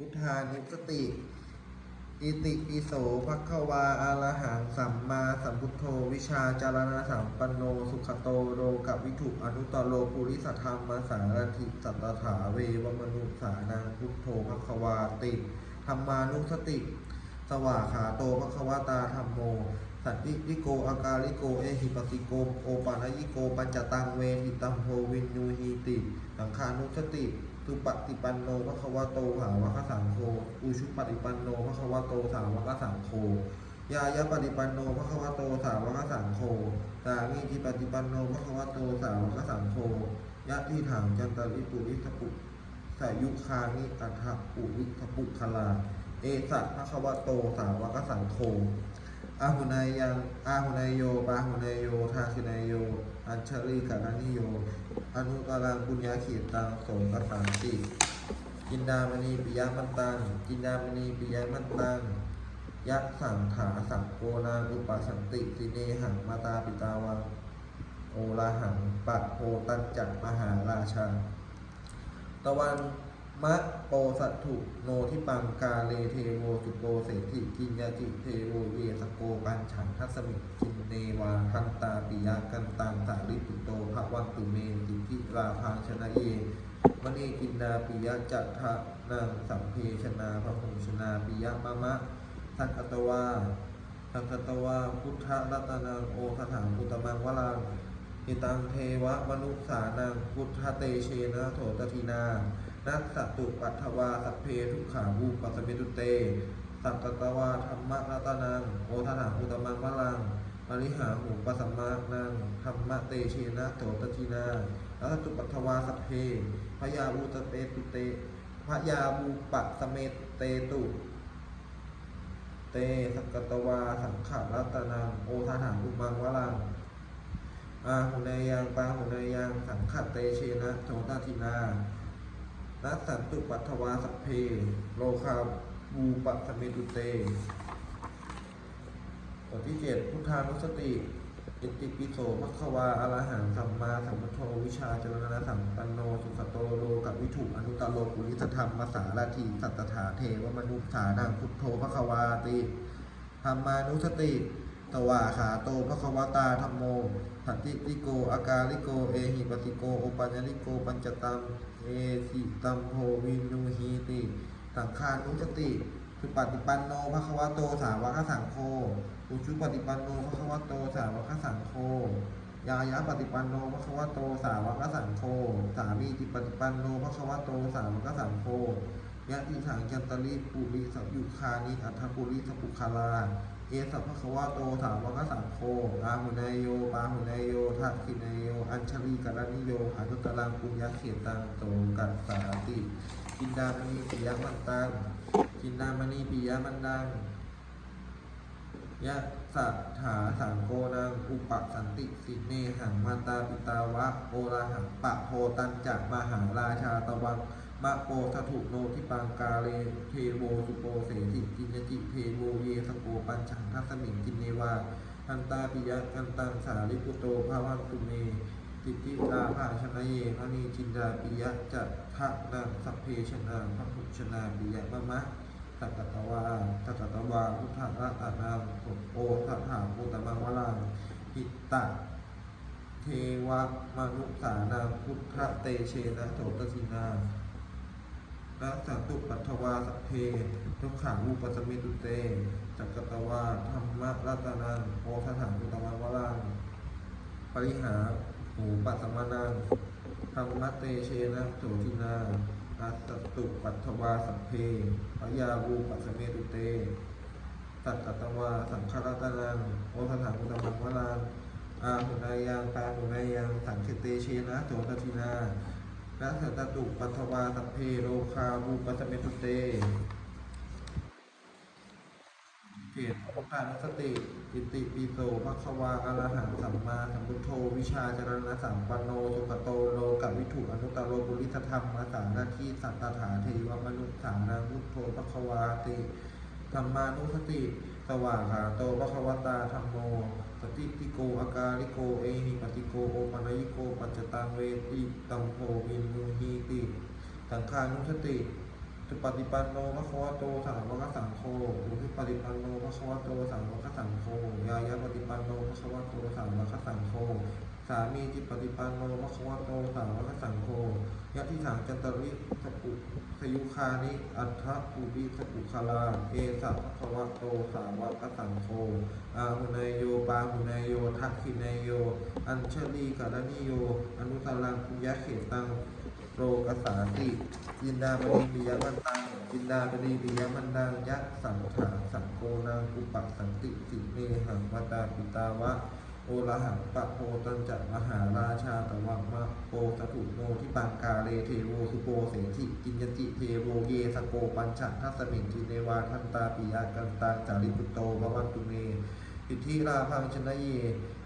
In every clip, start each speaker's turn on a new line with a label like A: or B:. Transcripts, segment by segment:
A: พุทธานุสติ อิติปิโสภควาอารหังสัมมาสัมพุทโธวิชาจารณสัมปันโนสุขโตโลกับวิถุอนุตตโลปุริสธรรมสารถิสัตถาเววมนุสานังพุทโธภควาติธรรมานุสติ สวาขาโตภควตาธรรมโมสันติริโกอากาลิโก เอหิปัสิโก โอปานายิโก ปัญจตังเวทิตัมโพวินยูหีติ สังขานุสติ สุปฏิปันโนภควโตหาวะคสังโฆอุชุปฏิปันโนภควโตสาวกสังโฆยายะปฏิปันโนภควโตสาวกสังโฆสามีทิปฏิปันโนภควโตสาวกสังโฆยะที่ถังจันตริปุริสปุสายุคานิอัฏฐปุริสปุคลา เอสะภควโตสาวกสังโฆ อาหุนายยังอาหุนายโยปาหุนายโยทาคินายโย อัญชลีกานานิโย อนุตารังบุญญาขีตังสงกสังติจินดามณีปิยมันตัง จินดามณีปิยมันตังยักษ์สังขาสังโกนาอุปสันติสิเนหังมาตาปิตาวัง โอลาหังปัดโพตันจักมหาราชา ตะวัน มะโปสัตถุโนทิปังกาเลเทโวสุโกเสถิกินยาจิเทโวเยสโกปัญฉันทัสมิกินเนวาคันตาปิยากันตังสาริปุโตภวันตุเมติทิราพังชนะเยมณีกินนาปิยะจัตถะนังสัมเพชนาพระหุชนาปิยะมะมะทักตวาทักตวาพุทธรัตนังโอทถังพุตมังวลังอิตังเทวมนุษสานังพุทธเตเชนะโถตทีนา นัสสตุปัทวาสัพเพทุกขาบูปัสมิตุเต สัตตวาธรรมรัตนังโอทนาอุตมังวลังปริหาหูปสัมมานังธรรมเตเชนะโถตทีนานัสสตุปัทวาสัพเพพยาบูตเตตุเตพยาบูปัสเมเตตุเตสักตวาสังขารรัตนังโอทนาอุมังวลังอาหุนายยังปาหุนายยังสังขัตเตเชนะโสตทินา นัสสันตุปัทวาสัพเพ โลคาบูปัสเมตุเตบทที่เจ็ดพุทธานุสติอิติปิโสมัคควาอรหังสัมมาสัมพุทโธวิชาจรณะสัมปันโนสุขโตโลกับวิถุอนุตตโลกุลิสธรรมมสาราทีสัตตถาเทวมนุษสานังพุทโธภควาติธรรมานุสติตวาขาโตภควตาธรรมโมสันติติโก อากาลิโก เอหิปติโก โอปัญญลิโก ปัญจตัง เอสิตัมโพวินยูหีติสังขานุสติสุปฏิปันโนภควโตสาวกสังโฆอุชุปฏิปันโนภควโตสาวกสังโฆยายะปฏิปันโนภควโตสาวกสังโฆสามีติปฏิปันโนภควโตสาวกสังโฆยะอิถังจันตริปุริสัพยุคานิอัฏฐปุริสปุคาลา เอสัพพะคะวะโตสาวกสังโฆอาหุนายโยปาหุนายโยทักขินายโย อัญชลีกรณิโยอนุตตรังปุญญาเขตังโตกัสสาติกินดามณีปิยมันตังกินดามณีปิยมันดังยะสัทธาสังโกนังอุปสันติสิเนหังมาตาปิตาวะโอราหังปะโพตันจักมหาราชาตะวัง มะโปทถุโนทิปังกาเลเทโวสุโปเสติกินจิเทโวเยสโกปัญชังทัสมิงกินเนวาทันตาปิยะกันตังสาลิปุโตภาวันตุเมติติลาภาชนะเยมณีจินดาปิยะจัตทะนังสัพเพชนาพระพุชนาปิยะมะมะตักกะตวาตักกะตวาพุทธะรัตนังโอทัถาโุตมังวลังหิตตะเทวมนุษสานังพุทธเตเชนะโสตสินา นัสสันตุปัทวาสัพเพทุกขังอุปสมิตุเตจักกตวาธรรมรัตนังโอทถังกุตมังวรังปริหาหูปัสสมานังธรรมเตเชนะโสทินานัสตุปัทวาสัพเพพยาวูปัสเมตุเตตัตตวาสังฆรัตนังโอทถังกุตมังวรังอาหุนายังปาหุนายังสังคเตเชนะโสตทินา นัสตตุปัทวาสัพเพโลคาบูปัสเมตุเตเกตพุทธานุสติอิติปิโสภควาอรหังสัมมาสัมพุทโธวิชาจรณะสัมปันโนสุขโตโลกับวิถุอนุตตโรบุริสธรรมมาสานาทีสัตตถาเทวมนุษสานังพุทโธภควาติธรรมานุสติ สว่างาโตภควตาธรรมโม ฏิติโกอากาลิโกเอหิปฏิโกโอปัญญิโกปัจจตังเวติตัมโพวินมุหีติสังขานุสติสุปฏิปันโนมะควะโตสาวกสังโฆอุทิปฏิปันโนมะควะโตสาวกสังโฆยายาปฏิปันโนมะควะโตสาวกสังโฆ สามีจิปฏิปันโนภะควะโตสาวกสังโฆยะทิสังจันตริสปุสยุคานิอัฏฐปุริสปุคลาเอสะภะควะโตสาวกสังโฆอาหุนายโยปาหุนายโยทักขินายโย อัญชลีกรณีโย อนุตารังปุญญเขตังโรกสาติจินดาบดีปิยมันตังจินดาบดีปิยมันดังยักสังขาสังโกนังอุปสันติสิเมหังวตาปิตาวะ โอระหังปะโพตันจักมหาราชาตวังมะโปสถุโนที่ปังกาเลเทโวสุโปเสถิกินยติเทโวเยสโกปัญชัทัสมิงจิเนวาทันตาปิยากันตังจาริปุตโตภวันตุเมอิทธิราพังชนะเย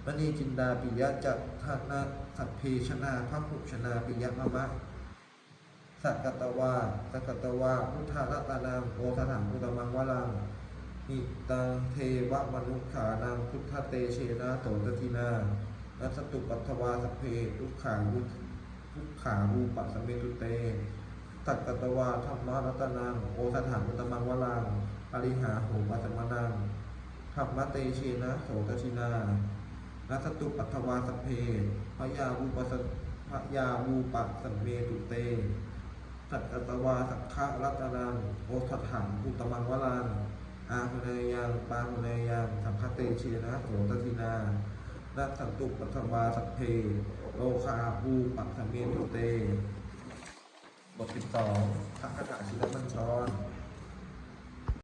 A: มณีจินดาปิยะจัตทนาสัพเพชนาพระภุชนาปิยะมะมะสักกตวาสักกตวาพุทธรัตนามโอสถังพุทธมังวลัง อิตังเทวมนุขานังพุทธเตเชนะโสตทินานัสตุปัทวาสเพทุกขาวุทุกขารูปัสเมตุเตสักกตวาธรรมรัตนังโอสถังพุทธมังวลังปริหาโหปัสสมนังธรรมเตเชนะโสตชินานัสตุปัทวาสเพพยาบูปสพยาบูปัสเมตุเตสัตตวาสักขรัตนังโอสถังอุตมังวลัง อาหุเนยังปาหุเนยังสังคเตเชนะโสตทินานัสตุปัทวาสัพเพโลคาบูปัสสมเมตุเต บทสิบสองพระคาถาชินบัญชร